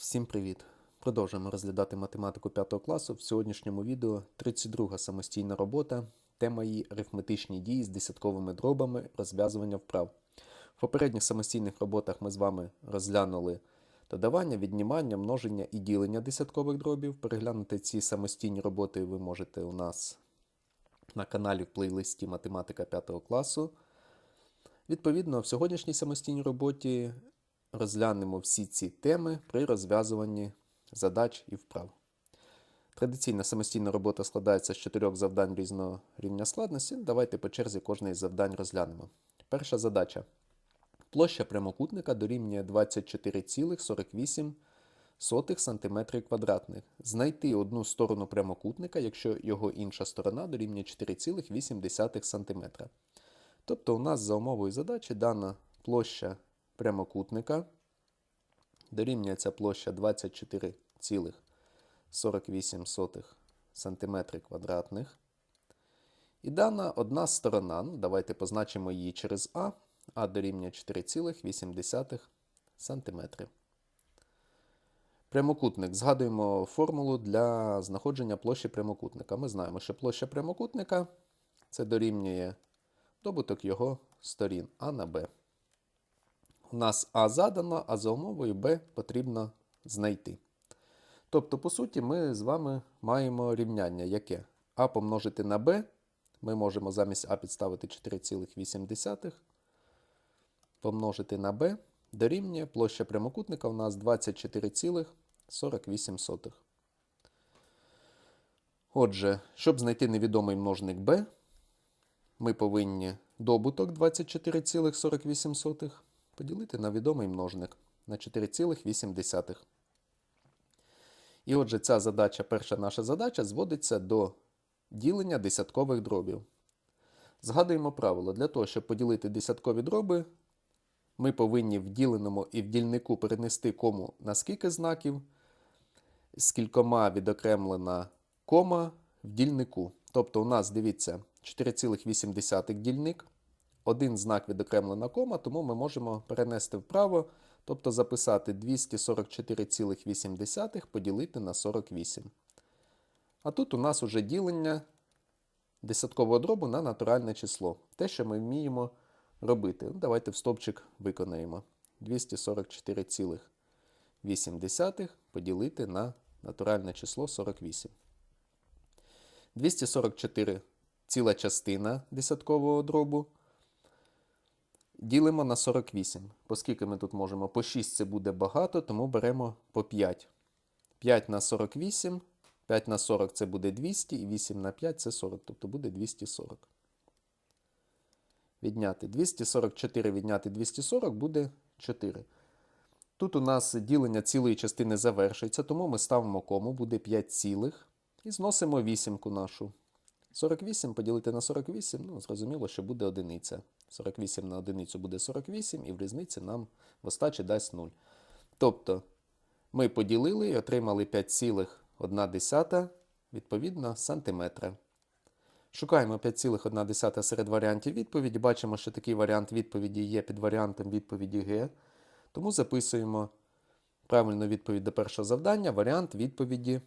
Всім привіт! Продовжуємо розглядати математику 5 класу. В сьогоднішньому відео 32 самостійна робота. Тема її арифметичні дії з десятковими дробами, розв'язування вправ. В попередніх самостійних роботах ми з вами розглянули додавання, віднімання, множення і ділення десяткових дробів. Переглянути ці самостійні роботи ви можете у нас на каналі в плейлисті Математика 5 класу. Відповідно, в сьогоднішній самостійній роботі розглянемо всі ці теми при розв'язуванні задач і вправ. Традиційна самостійна робота складається з чотирьох завдань різного рівня складності. Давайте по черзі кожне із завдань розглянемо. Перша задача. Площа прямокутника дорівнює 24,48 см квадратних. Знайти одну сторону прямокутника, якщо його інша сторона дорівнює 4,8 см. Тобто у нас за умовою задачі дана площа прямокутника дорівнює площа 24,48 см квадратних. І дана одна сторона, ну, давайте позначимо її через А, А дорівнює 4,8 см. Прямокутник. Згадуємо формулу для знаходження площі прямокутника. Ми знаємо, що площа прямокутника це дорівнює добуток його сторін А на Б. У нас А задано, а за умовою Б потрібно знайти. Тобто, по суті, ми з вами маємо рівняння, яке А помножити на Б. Ми можемо замість А підставити 4,8, помножити на Б, дорівнює площа прямокутника у нас 24,48. Отже, щоб знайти невідомий множник b, ми повинні добуток 24,48 поділити на відомий множник на 4,8. І отже, ця задача, перша наша задача, зводиться до ділення десяткових дробів. Згадуємо правило. Для того, щоб поділити десяткові дроби, ми повинні в діленому і в дільнику перенести кому на скільки знаків, з кількома відокремлена кома в дільнику. Тобто у нас, дивіться, 4,8 дільник, один знак відокремлена кома, тому ми можемо перенести вправо, тобто записати 244,8 поділити на 48. А тут у нас уже ділення десяткового дробу на натуральне число. Те, що ми вміємо робити. Ну, давайте в стовпчик виконаємо. 244,8 поділити на натуральне число 48. 244 ціла частина десяткового дробу. Ділимо на 48. Оскільки ми тут можемо по 6 це буде багато, тому беремо по 5. 5 на 48, 5 на 40 це буде 200, і 8 на 5 це 40, тобто буде 240. Відняти 244 відняти 240 буде 4. Тут у нас ділення цілої частини завершується, тому ми ставимо кому, буде 5 цілих. І зносимо вісімку нашу. 48 поділити на 48, ну, зрозуміло, що буде одиниця. 48 на одиницю буде 48, і в різниці нам в дасть 0. Тобто ми поділили і отримали 5,1 відповідно сантиметра. Шукаємо 5,1 серед варіантів відповіді. Бачимо, що такий варіант відповіді є під варіантом відповіді Г. Тому записуємо правильну відповідь до першого завдання, варіант відповіді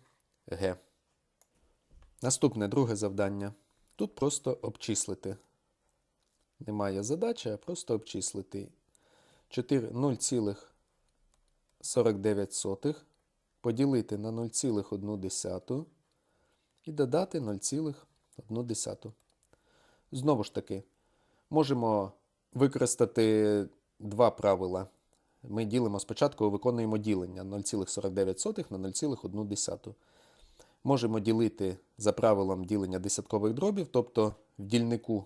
Г. Наступне друге завдання. Тут просто обчислити. Немає задачі, а просто обчислити. 0,49 поділити на 0,1 і додати 0,1. Знову ж таки, можемо використати два правила. Ми ділимо спочатку, виконуємо ділення 0,49 на 0,1. Можемо ділити за правилом ділення десяткових дробів, тобто в дільнику,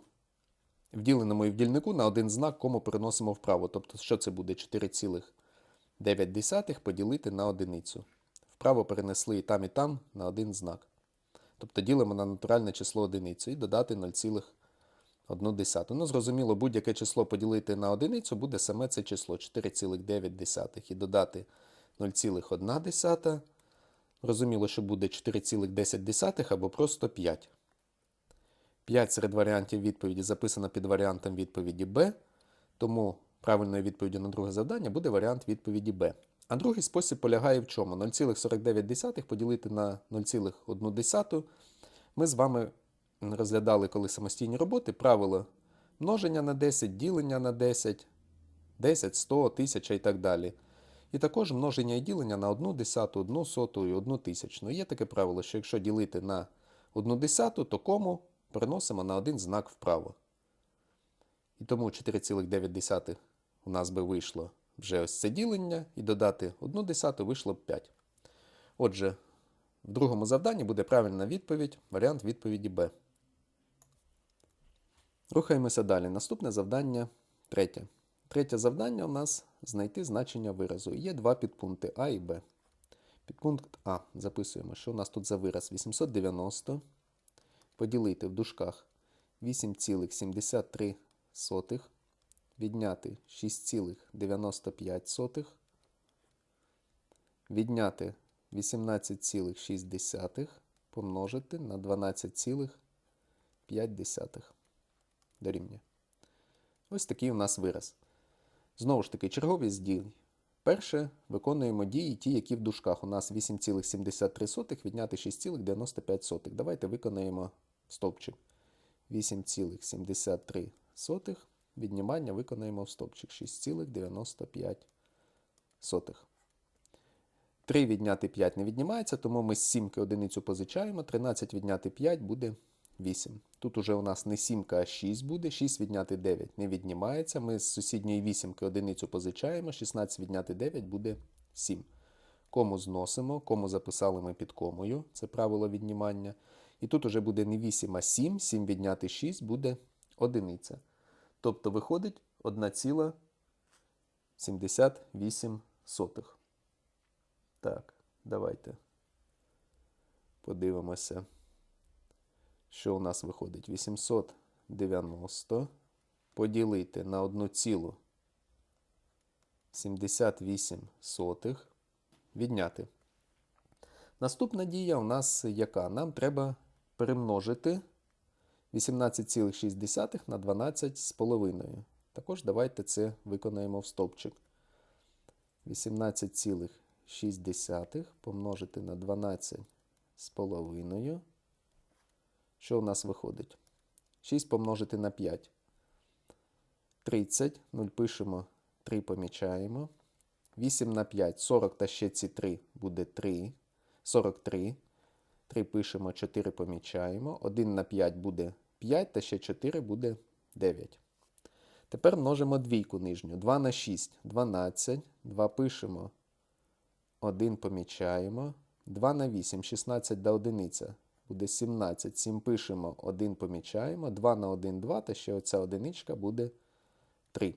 в діленому і в дільнику на один знак кому переносимо вправо. Тобто, що це буде 4,9 поділити на одиницю. Вправо перенесли і там, і там на один знак. Тобто ділимо на натуральне число одиницю і додати 0,1. Ну, зрозуміло, будь-яке число поділити на одиницю буде саме це число 4,9 і додати 0,1. Розуміло, що буде 4,10 або просто 5. 5 серед варіантів відповіді записано під варіантом відповіді Б. Тому правильною відповіддю на друге завдання буде варіант відповіді Б. А другий спосіб полягає в чому? 0,49 поділити на 0,1. Ми з вами розглядали, коли самостійні роботи, правило множення на 10, ділення на 10, 10, 100, 1000 і так далі. І також множення і ділення на 1 десяту, 1 соту і 1 тисячну. Є таке правило, що якщо ділити на 1 десяту, то кому переносимо на один знак вправо. І тому 4,9 у нас би вийшло вже ось це ділення, і додати 1 десяту вийшло б 5. Отже, в другому завданні буде правильна відповідь, варіант відповіді Б. Рухаємося далі. Наступне завдання третє. Третє завдання у нас знайти значення виразу. Є два підпункти А і Б. Підпункт А. Записуємо, що у нас тут за вираз 890. Поділити в дужках 8,73. Відняти 6,95. Відняти 18,6 помножити на 12,5 дорівнює. Ось такий у нас вираз. Знову ж таки, черговість дій. Перше виконуємо дії, ті, які в дужках. У нас 8,73 відняти 6,95. Давайте виконаємо стовпчик. 8,73 віднімання виконаємо в стовпчик 6,95. 3 відняти 5 не віднімається, тому ми з сімки одиницю позичаємо. 13 відняти 5 буде 8. Тут уже у нас не 7, а 6 буде. 6 відняти 9 не віднімається. Ми з сусідньої вісімки одиницю позичаємо. 16 відняти 9 буде 7. Кому зносимо, кому записали ми під комою. Це правило віднімання. І тут уже буде не 8, а 7. 7 відняти 6 буде одиниця. Тобто виходить 1,78. Так, давайте подивимося, що у нас виходить 890 поділити на 1,78 відняти. Наступна дія у нас яка? Нам треба перемножити 18,6 на 12,5. Також давайте це виконаємо в стовпчик. 18,6 помножити на 12,5. Що у нас виходить? 6 помножити на 5. 30. 0 пишемо, 3 помічаємо. 8 на 5, 40 та ще ці 3 буде 3. 43. 3 пишемо, 4 помічаємо. 1 на 5 буде 5, та ще 4 буде 9. Тепер множимо двійку нижню. 2 на 6 12. 2 пишемо. 1 помічаємо. 2 на 8, 16 до 1 буде 17. 7 пишемо, 1 помічаємо. 2 на 1 2, та ще оця одиничка буде 3.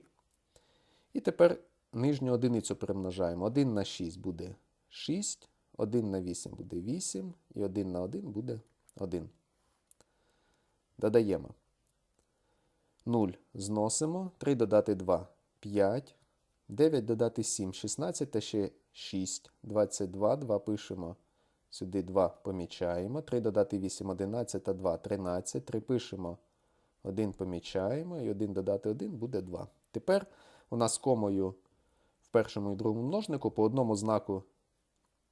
І тепер нижню одиницю перемножаємо. 1 на 6 буде 6. 1 на 8 буде 8, і 1 на 1 буде 1. Додаємо. 0 зносимо. 3 додати 2 5. 9 додати 7, 16 та ще 6, 22, 2 пишемо. Сюди 2 помічаємо. 3 додати 8, 11 та 2, 13. 3 пишемо. 1 помічаємо. І 1 додати 1 буде 2. Тепер у нас комою в першому і другому множнику по одному знаку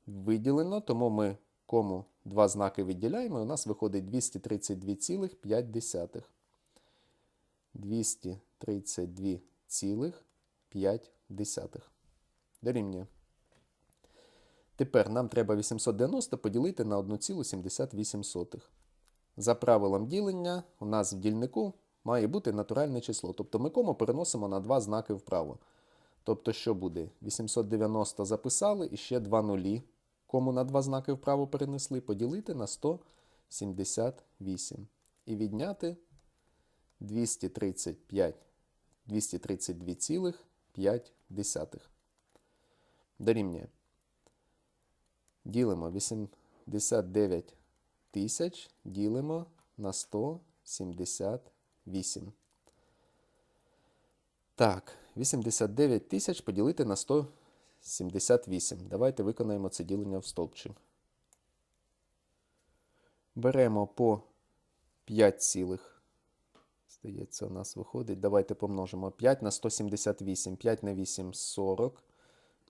виділено, тому ми кому два знаки відділяємо, і у нас виходить 232,5. 232,5 дорівнює. Тепер нам треба 890 поділити на 1,78. За правилом ділення, у нас в дільнику має бути натуральне число. Тобто ми кому переносимо на два знаки вправо. Тобто, що буде? 890 записали і ще 2 нулі кому на два знаки вправо перенесли, поділити на 178 і відняти 235, 232,5. Дорівнює. Ділимо 89 тисяч, ділимо на 178. Так, 89 тисяч поділити на 178. 78. Давайте виконаємо це ділення в стовпчик. Беремо по 5 цілих. Здається, у нас виходить. Давайте помножимо 5 на 178. 5 на 8 40.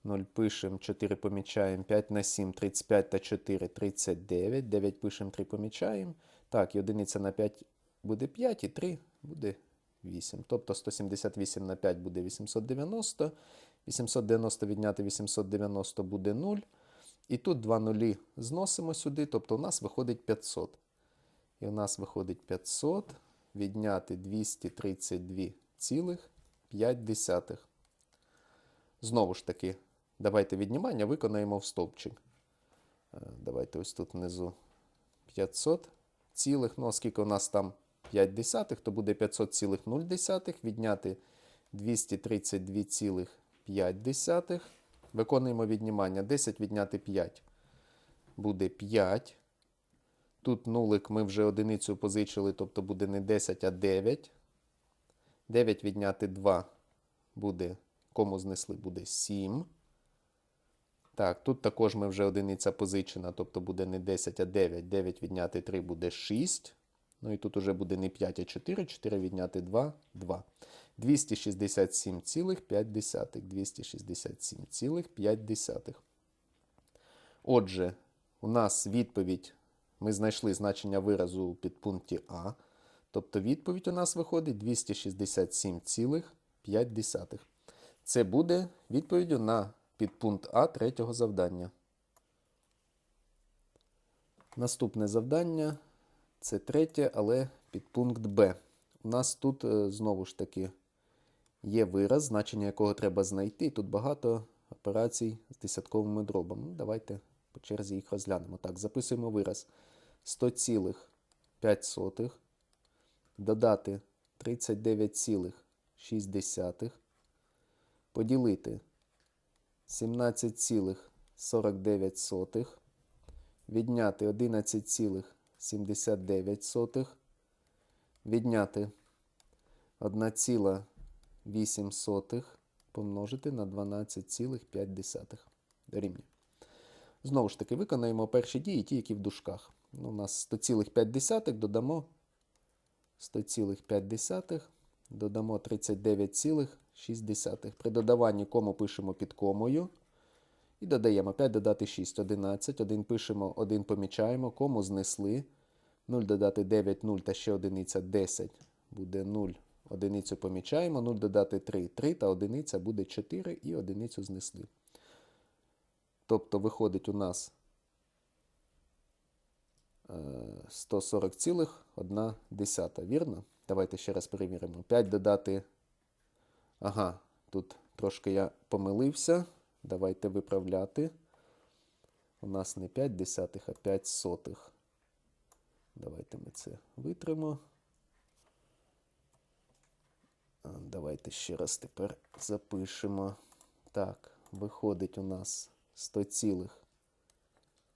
0 пишемо, 4 помічаємо, 5 на 7, 35 та 4, 39, 9 пишемо, 3 помічаємо. Так, і одиниця на 5 буде 5, і 3 буде 8. Тобто 178 на 5 буде 890, 890 відняти 890 буде 0. І тут два нулі зносимо сюди, тобто у нас виходить 500. І у нас виходить 500 відняти 232,5. Знову ж таки, давайте віднімання виконаємо в стовпчик. Е, Давайте ось тут внизу 500 цілих. Ну, оскільки у нас там 5 десятих, то буде 500,0 відняти 232,5. Виконуємо віднімання. 10 відняти 5 буде 5. Тут нулик ми вже одиницю позичили, тобто буде не 10, а 9. 9 відняти 2 буде, кому знесли, буде 7. Так, тут також ми вже одиниця позичена, тобто буде не 10, а 9. 9 відняти 3 буде 6. Ну і тут уже буде не 5, а 4. 4 відняти 2 2. 267,5. 267,5. Отже, у нас відповідь, ми знайшли значення виразу у підпункті А. Тобто відповідь у нас виходить 267,5. Це буде відповіддю на підпункт А третього завдання. Наступне завдання це третє, але підпункт Б. У нас тут е, знову ж таки є вираз, значення якого треба знайти. Тут багато операцій з десятковими дробами. Ну, давайте по черзі їх розглянемо. Так, записуємо вираз 100,5 додати 39,6 поділити 17,49 відняти 11,79 відняти 1,8 помножити на 12,5 рівня. Знову ж таки, виконаємо перші дії, ті, які в дужках. Ну, у нас 100,5 додамо 100,5, додамо 39,6. При додаванні кому пишемо під комою. І додаємо 5 додати 6, 11. 1 пишемо, 1 помічаємо, кому знесли. 0 додати 9, 0 та ще одиниця 10 буде 0. Одиницю помічаємо, 0 додати 3, 3 та одиниця буде 4 і одиницю знесли. Тобто виходить у нас 140,1. Вірно? Давайте ще раз перевіримо. 5 додати. Ага, тут трошки я помилився. Давайте виправляти. У нас не 5 десятих, а 5 сотих. Давайте ми це витримо. Давайте ще раз тепер запишемо. Так, виходить у нас 100 цілих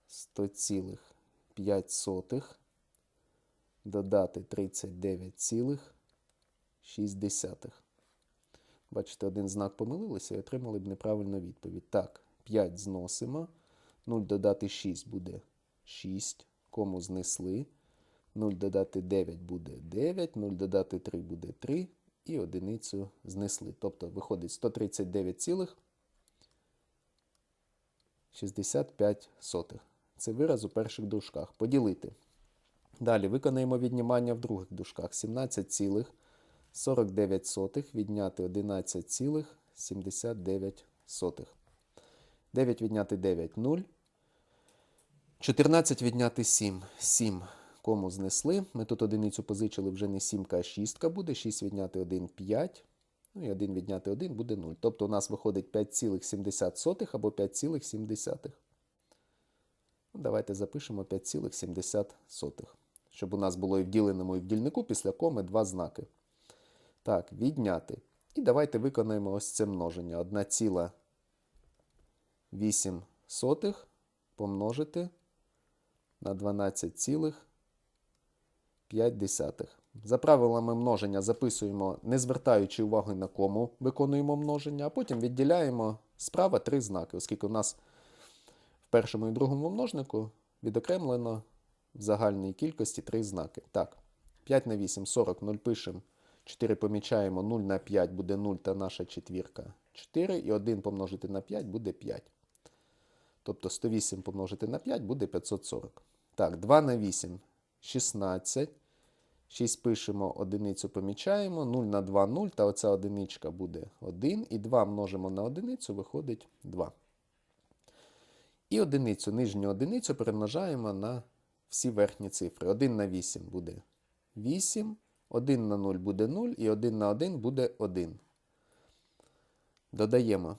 100 цілих 5 сотих, додати 39,6. Бачите, один знак помилилися і отримали б неправильну відповідь. Так, 5 зносимо. 0 додати 6 буде 6. Кому знесли. 0 додати 9 буде 9, 0 додати 3 буде 3. І одиницю знесли. Тобто виходить 139,65. Це вираз у перших дужках. Поділити. Далі виконаємо віднімання в других дужках. 17,49 відняти 11,79. 9 відняти 9 0. 14 відняти 7. 7. Кому знесли. Ми тут одиницю позичили вже не 7, а 6 буде. 6 відняти 1 5. Ну і 1 відняти 1 буде 0. Тобто у нас виходить 5,70 або 5,7. Ну, Давайте запишемо 5,70. Щоб у нас було і в діленому, і в дільнику після коми два знаки. Так, відняти. І давайте виконаємо ось це множення. 1,8 помножити на 12,5. За правилами множення записуємо, не звертаючи уваги на кому виконуємо множення, а потім відділяємо справа три знаки, оскільки у нас в першому і другому множнику відокремлено в загальній кількості три знаки. Так, 5 на 8, 40, 0 пишемо, 4 помічаємо, 0 на 5 буде 0 та наша четвірка 4 і 1 помножити на 5 буде 5. Тобто 108 помножити на 5 буде 540. Так, 2 на 8 16. 6 пишемо, одиницю помічаємо, 0 на 2 0, та оця одиничка буде 1. І 2 множимо на одиницю, виходить 2. І одиницю, нижню одиницю перемножаємо на всі верхні цифри. 1 на 8 буде 8, 1 на 0 буде 0, і 1 на 1 буде 1. Додаємо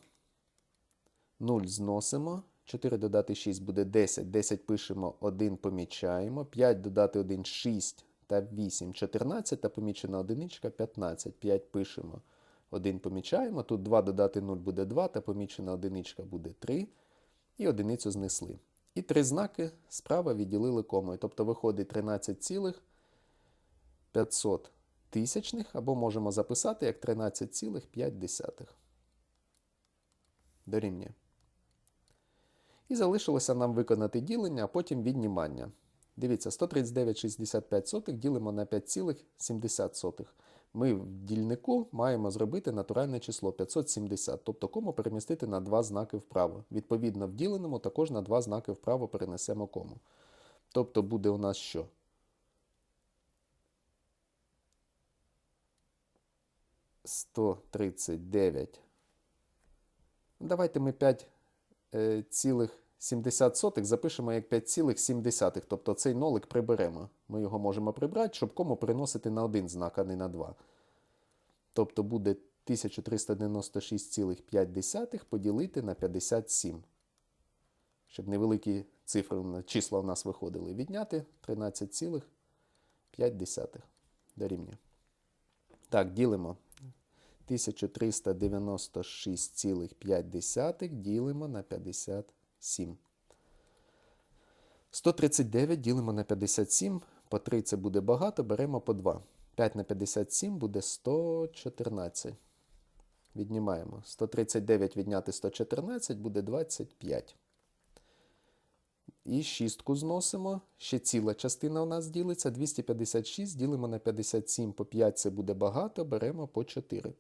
0 зносимо. 4 додати 6 буде 10. 10 пишемо, 1 помічаємо. 5 додати 1 6 та 8 14 та помічена одиничка 15. 5 пишемо, 1 помічаємо. Тут 2 додати 0 буде 2, та помічена одиничка буде 3. І одиницю знесли. І три знаки справа відділили комою. Тобто виходить 13,500 тисячних, або можемо записати як 13,5. Дорівнює. І залишилося нам виконати ділення, а потім віднімання. Дивіться, 139,65 ділимо на 5,70. Ми в дільнику маємо зробити натуральне число 570, тобто кому перемістити на два знаки вправо. Відповідно, в діленому також на два знаки вправо перенесемо кому. Тобто буде у нас що? Сто тридцять дев'ять. Давайте ми 5 е, цілих 70 сотих запишемо як 5,7, тобто цей нолик приберемо. Ми його можемо прибрати, щоб кому переносити на один знак, а не на два. Тобто буде 1396,5 поділити на 57. Щоб невеликі цифри, числа у нас виходили. Відняти 13,5 дорівнює. Так, ділимо. 1396,5 ділимо на 57. 139 ділимо на 57. По 3 це буде багато, беремо по 2. 5 на 57 буде 114. Віднімаємо. 139 відняти 114 буде 25. І шістку зносимо. Ще ціла частина у нас ділиться. 256 ділимо на 57 по 5 це буде багато, беремо по 4.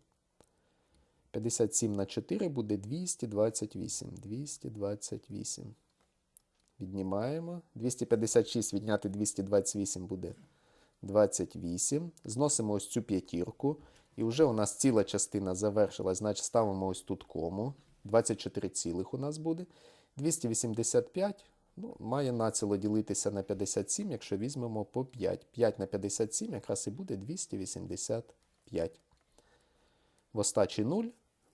57 на 4 буде 228. 228. Віднімаємо. 256 відняти 228 буде 28. Зносимо ось цю п'ятірку. І вже у нас ціла частина завершилась, значить ставимо ось тут кому. 24 цілих у нас буде. 285 ну, має націло ділитися на 57, якщо візьмемо по 5. 5 на 57 якраз і буде 285. В остачі 0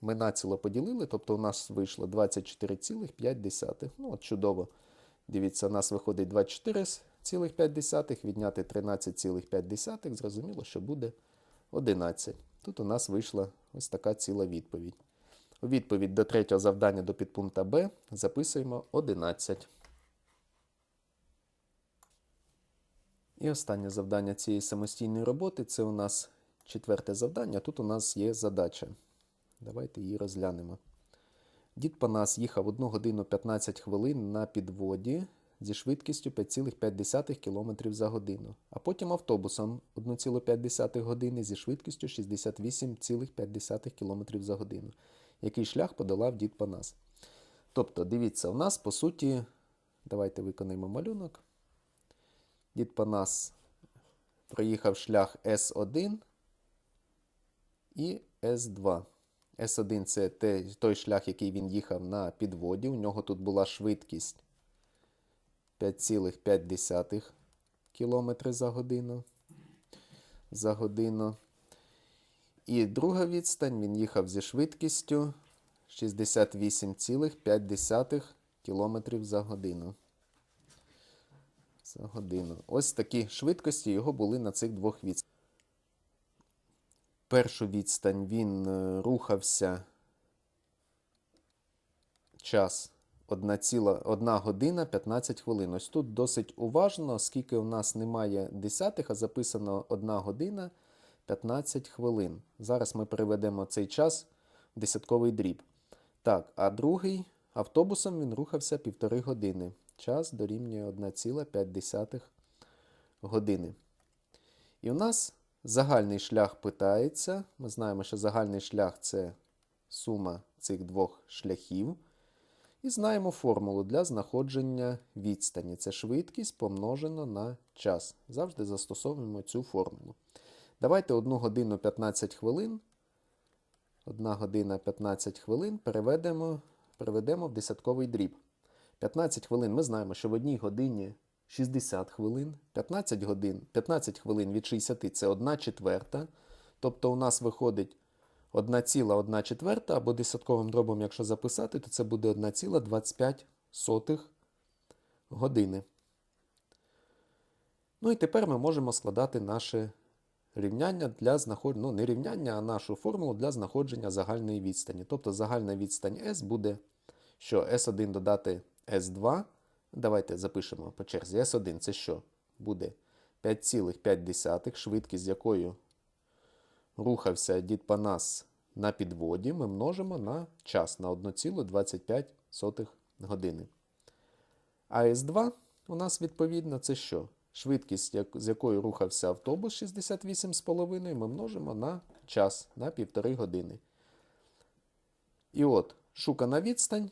ми націло поділили, тобто у нас вийшло 24,5. Ну, от чудово. Дивіться, у нас виходить 24,5, відняти 13,5, зрозуміло, що буде 11. Тут у нас вийшла ось така ціла відповідь. У відповідь до третього завдання до підпункта Б записуємо 11. І останнє завдання цієї самостійної роботи це у нас четверте завдання. Тут у нас є задача. Давайте її розглянемо. Дід Панас їхав 1 годину 15 хвилин на підводі зі швидкістю 5,5 км за годину, а потім автобусом 1,5 години зі швидкістю 68,5 км за годину. Який шлях подолав дід Панас? Тобто, дивіться, у нас по суті, давайте виконаємо малюнок. Дід Панас проїхав шлях С1 і С2. С1 це той шлях, який він їхав на підводі. У нього тут була швидкість 5,5 км за годину. За годину. І друга відстань він їхав зі швидкістю 68,5 км за годину. За годину. Ось такі швидкості його були на цих двох відстанях. Першу відстань він е, рухався час 1, ціла, 1 година 15 хвилин. Ось тут досить уважно, оскільки у нас немає десятих, а записано 1 година 15 хвилин. Зараз ми переведемо цей час в десятковий дріб. Так, а другий автобусом він рухався півтори години. Час дорівнює 1,5 години. І у нас загальний шлях питається. Ми знаємо, що загальний шлях це сума цих двох шляхів. І знаємо формулу для знаходження відстані. Це швидкість помножена на час. Завжди застосовуємо цю формулу. Давайте 1 годину 15 хвилин. 1 година 15 хвилин переведемо, переведемо в десятковий дріб. 15 хвилин ми знаємо, що в одній годині 60 хвилин, 15 годин, 15 хвилин від 60 це 1 четверта. Тобто у нас виходить 1,1 четверта, або десятковим дробом, якщо записати, то це буде 1,25 години. Ну і тепер ми можемо складати наше рівняння для знаходження, ну не рівняння, а нашу формулу для знаходження загальної відстані. Тобто загальна відстань S буде, що S1 додати S2. Давайте запишемо по черзі. S1 це що? Буде 5,5 швидкість, з якою рухався дід Панас на підводі, ми множимо на час на 1,25 години. А S2 у нас відповідно це що? Швидкість, з якою рухався автобус 68,5, ми множимо на час на 1,5 години. І от шукана відстань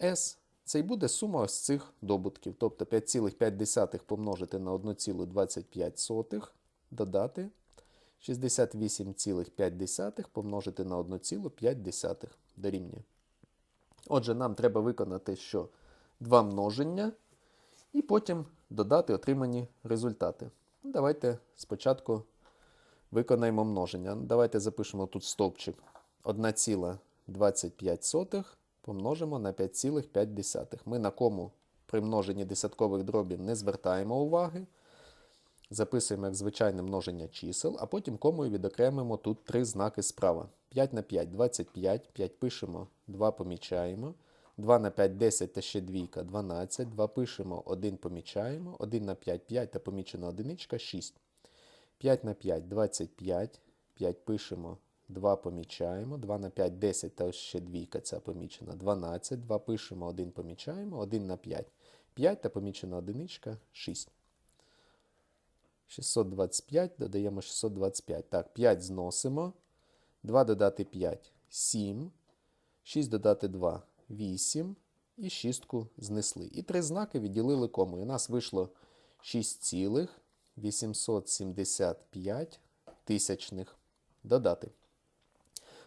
S. Це і буде сума ось цих добутків. Тобто 5,5 помножити на 1,25 додати 68,5 помножити на 1,5 дорівнює. Отже, нам треба виконати що? Два множення і потім додати отримані результати. Ну, Давайте спочатку виконаємо множення. Давайте запишемо тут стовпчик 1,25 помножимо на 5,5. Ми на кому при множенні десяткових дробів не звертаємо уваги. Записуємо як звичайне множення чисел, а потім комою відокремимо тут три знаки справа. 5 на 5 25, 5 пишемо, 2 помічаємо. 2 на 5 10 та ще двійка 12, 2 пишемо, 1 помічаємо, 1 на 5 5 та помічена одиничка 6. 5 на 5 25, 5 пишемо, 2 помічаємо, 2 на 5 10 та ще двійка ця помічена 12, 2 пишемо, 1 помічаємо, 1 на 5 5 та помічена одиничка 6. 625 додаємо 625. Так, 5 зносимо. 2 додати 5 7. 6 додати 2 8. І шістку знесли. І три знаки відділили комою. У нас вийшло 6,875 тисячних. Додати.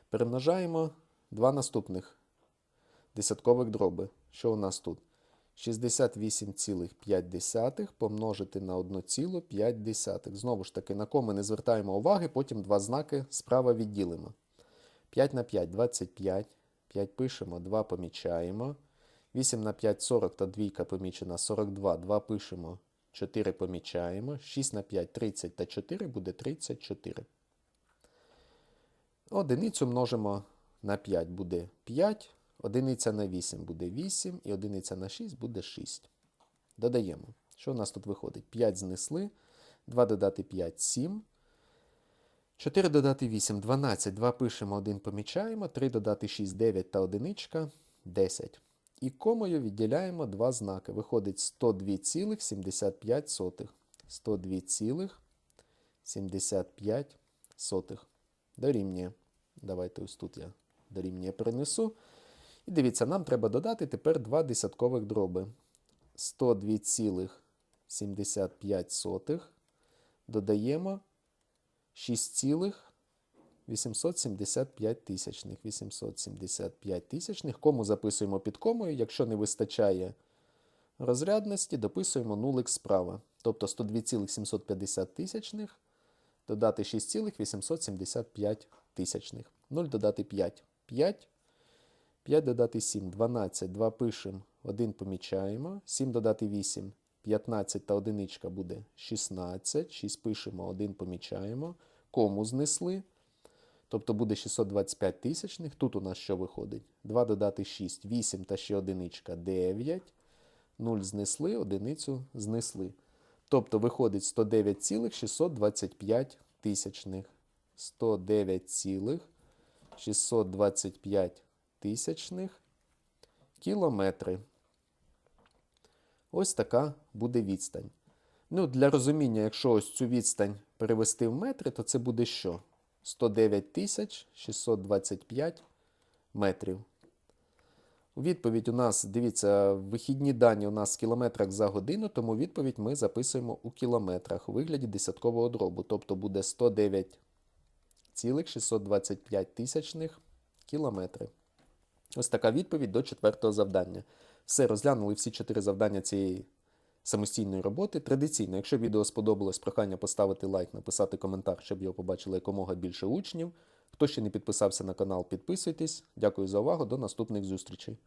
Перемножаємо два наступних десяткових дроби. Що у нас тут? 68,5 помножити на 1,5. Знову ж таки, на коми не звертаємо уваги, потім два знаки справа відділимо. 5 на 5 25. 5 пишемо, 2 помічаємо. 8 на 5 40 та двійка помічена 42. 2 пишемо, 4 помічаємо. 6 на 5 30 та 4 буде 34. Одиницю множимо на 5 буде 5. Одиниця на 8 буде 8, і одиниця на 6 буде 6. Додаємо. Що у нас тут виходить? 5 знесли, 2 додати 5 7. 4 додати 8 12. 2 пишемо, 1 помічаємо. 3 додати 6 9 та одиничка 10. І комою відділяємо два знаки. Виходить 102,75. 102,75 дорівнює. Давайте ось тут я дорівнює перенесу. І дивіться, нам треба додати тепер два десяткових дроби. 102,75 додаємо 6,875 тисячних. 875 тисячних. Кому записуємо під комою. Якщо не вистачає розрядності, дописуємо нулик справа. Тобто 102,750 тисячних додати 6,875 тисячних. 0 додати 5. 5. 5 додати 7, 12, 2 пишемо, 1 помічаємо, 7 додати 8, 15 та одиничка буде 16, 6 пишемо, 1 помічаємо, кому знесли, тобто буде 625 тисячних, тут у нас що виходить? 2 додати 6, 8 та ще одиничка 9, 0 знесли, одиницю знесли. Тобто виходить 109,625 тисячних. 109,625 тисячних кілометри. Ось така буде відстань. Ну, Для розуміння, якщо ось цю відстань перевести в метри, то це буде що? 109 625 метрів. У відповідь у нас, дивіться, вихідні дані у нас в кілометрах за годину, тому відповідь ми записуємо у кілометрах у вигляді десяткового дробу. Тобто буде 109,625 тисячних кілометри. Ось така відповідь до четвертого завдання. Все, розглянули всі чотири завдання цієї самостійної роботи. Традиційно, якщо відео сподобалось, прохання поставити лайк, написати коментар, щоб його побачили якомога більше учнів. Хто ще не підписався на канал, підписуйтесь. Дякую за увагу. До наступних зустрічей.